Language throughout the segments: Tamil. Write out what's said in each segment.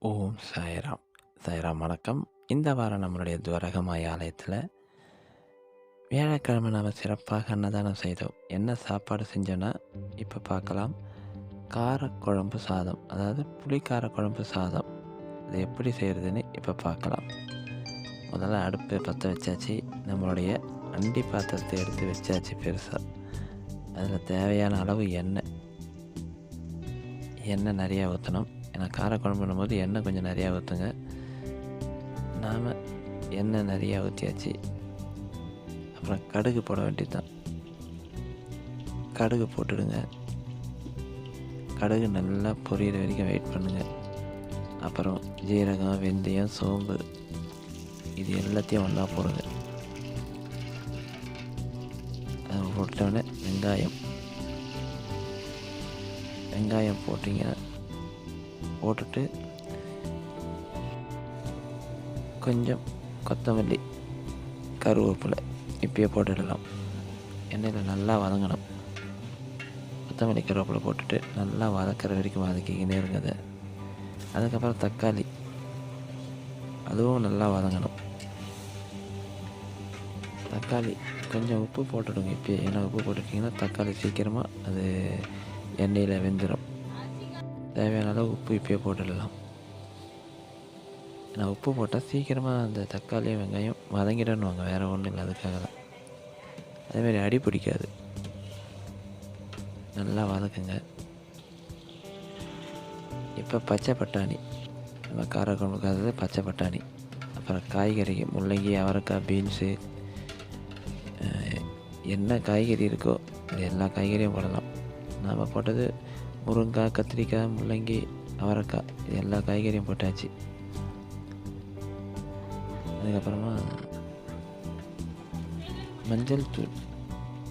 ஓம் சாய்ராம். சாய்ராம் வணக்கம். இந்த வாரம் நம்மளுடைய துவரகமாய் ஆலயத்தில் வியாழக்கிழமை நாம் சிறப்பாக அன்னதானம் செய்தோம். என்ன சாப்பாடு செஞ்சோன்னா இப்போ பார்க்கலாம். காரக்குழம்பு சாதம். அதாவது புளிக்கார குழம்பு சாதம். அது எப்படி செய்கிறதுன்னு இப்போ பார்க்கலாம். முதல்ல அடுப்பு பற்ற வச்சாச்சு. நம்மளுடைய அண்டி பாத்திரத்தை எடுத்து வச்சாச்சு பெருசாக அதில் தேவையான அளவு எண்ணெய். எண்ணெய் நிறையா ஊற்றணும் ஏன்னா காரக்குழம்புன்னும் போது எண்ணெய் கொஞ்சம் நிறையா ஊற்றுங்க நாம் எண்ணெய் நிறையா ஊற்றியாச்சு அப்புறம் கடுகு போட வேண்டியது தான் கடுகு போட்டுடுங்க. கடுகு நல்லா பொரியிற வரைக்கும் வெயிட் பண்ணுங்கள் அப்புறம் ஜீரகம் வெந்தயம் சோம்பு இது எல்லாத்தையும் ஒன்றா போடுங்க. போட்டோடனே வெங்காயம். வெங்காயம் போட்டிங்கன்னா போட்டுட்டு கொஞ்சம் கொத்தமல்லி கருவேப்பிலை இப்பயே போட்டுடலாம். எண்ணெயில் நல்லா வதங்கணும். கொத்தமல்லி கருவேப்பிலை போட்டுட்டு நல்லா வதக்கிற வரைக்கும் வதக்கிக்கினே இருங்க அதுக்கப்புறம் தக்காளி. அதுவும் நல்லா வதங்கணும். தக்காளி கொஞ்சம் உப்பு போட்டுடுங்க இப்போயே. ஏன்னா உப்பு போட்டுட்டிங்கன்னா தக்காளி சீக்கிரமாக அது எண்ணெயில் வெந்துடும் தேவையான அளவு உப்பு இப்போயே போட்டுடலாம். ஏன்னா உப்பு போட்டால் சீக்கிரமாக அந்த தக்காளி வெங்காயம் வதங்கிடணுவாங்க வேறு ஒன்றும் இல்லை அதுக்காக தான். அதேமாதிரி அடி பிடிக்காது. நல்லா வதக்குங்க. இப்போ பச்சை பட்டாணி. நம்ம காரக்குழம்புக்காக பச்சை பட்டாணி. அப்புறம் காய்கறி முள்ளங்கி அவரைக்காய் பீன்ஸு என்ன காய்கறி இருக்கோ அது எல்லா காய்கறியும் போடலாம். நாம் போட்டது முருங்காய் கத்திரிக்காய் முள்ளங்கி அவரைக்காய் இது எல்லா காய்கறியும் போட்டாச்சு. அதுக்கப்புறமா மஞ்சள் தூள்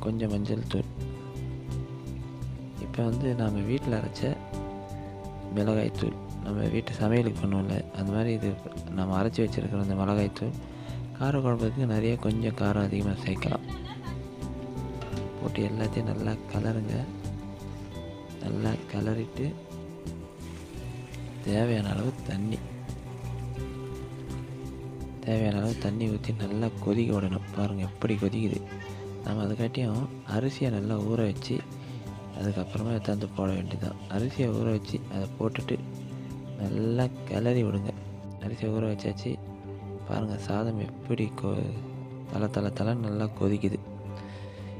கொஞ்சம் மஞ்சள் தூள். இப்போ வந்து நாம் வீட்டில் அரைச்ச மிளகாய் தூள். நம்ம வீட்டு சமையலுக்கு பண்ணுவோம்ல அந்த மாதிரி இது நம்ம அரைச்சி வச்சுருக்கிற அந்த மிளகாய் தூள். காரக்குழம்புக்கு நிறைய கொஞ்சம் காரம் அதிகமாக சேர்க்கலாம். போட்டு எல்லாத்தையும் நல்லா கலருங்க. நல்லா கிளறிட்டு தேவையான அளவு தண்ணி. தேவையான அளவு தண்ணி ஊற்றி நல்லா கொதிக்க விடணும். பாருங்கள் எப்படி கொதிக்குது. நம்ம அதுக்காட்டியும் அரிசியை நல்லா ஊற வச்சு அதுக்கப்புறமா எடுத்தாந்து போட வேண்டியதுதான். அரிசியை ஊற வச்சு அதை போட்டுட்டு நல்லா கிளறி விடுங்க. அரிசியை ஊற வச்சாச்சு. பாருங்கள் சாதம் எப்படி கொ தலை தலை தலை நல்லா கொதிக்குது.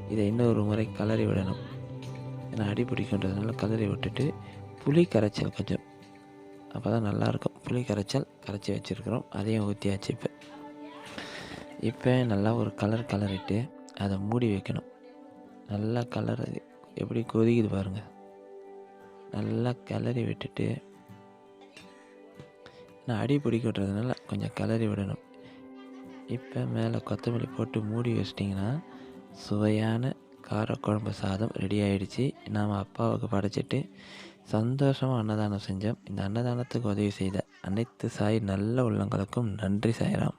இதை இன்னொரு முறை கிளறி விடணும். நான் அடி பிடிக்கின்றதுனால கலரி விட்டுட்டு புளி கரைச்சல் கொஞ்சம். அப்போ தான் நல்லாயிருக்கும். புளி கரைச்சல் கரைச்சி வச்சுருக்குறோம். அதையும் ஊற்றியாச்சு இப்போ. இப்போ நல்லா ஒரு கலர் கலரிட்டு அதை மூடி வைக்கணும். நல்லா கலர் எப்படி கொதிக்குது பாருங்கள் நல்லா கிளறி விட்டுட்டு நான் அடி பிடிக்க விட்டுறதுனால கொஞ்சம் கிளறி விடணும். இப்போ மேலே கொத்தமல்லி போட்டு மூடி வச்சிட்டிங்கன்னா சுவையான காரக்குழம்பு சாதம் ரெடி ஆகிடுச்சு நாம் அப்பாவுக்கு படைச்சிட்டு சந்தோஷமாக அன்னதானம் செஞ்சோம். இந்த அன்னதானத்துக்கு உதவி செய்த அனைத்து சாய் நல்ல உள்ளங்களுக்கும் நன்றி சாய்ராம்.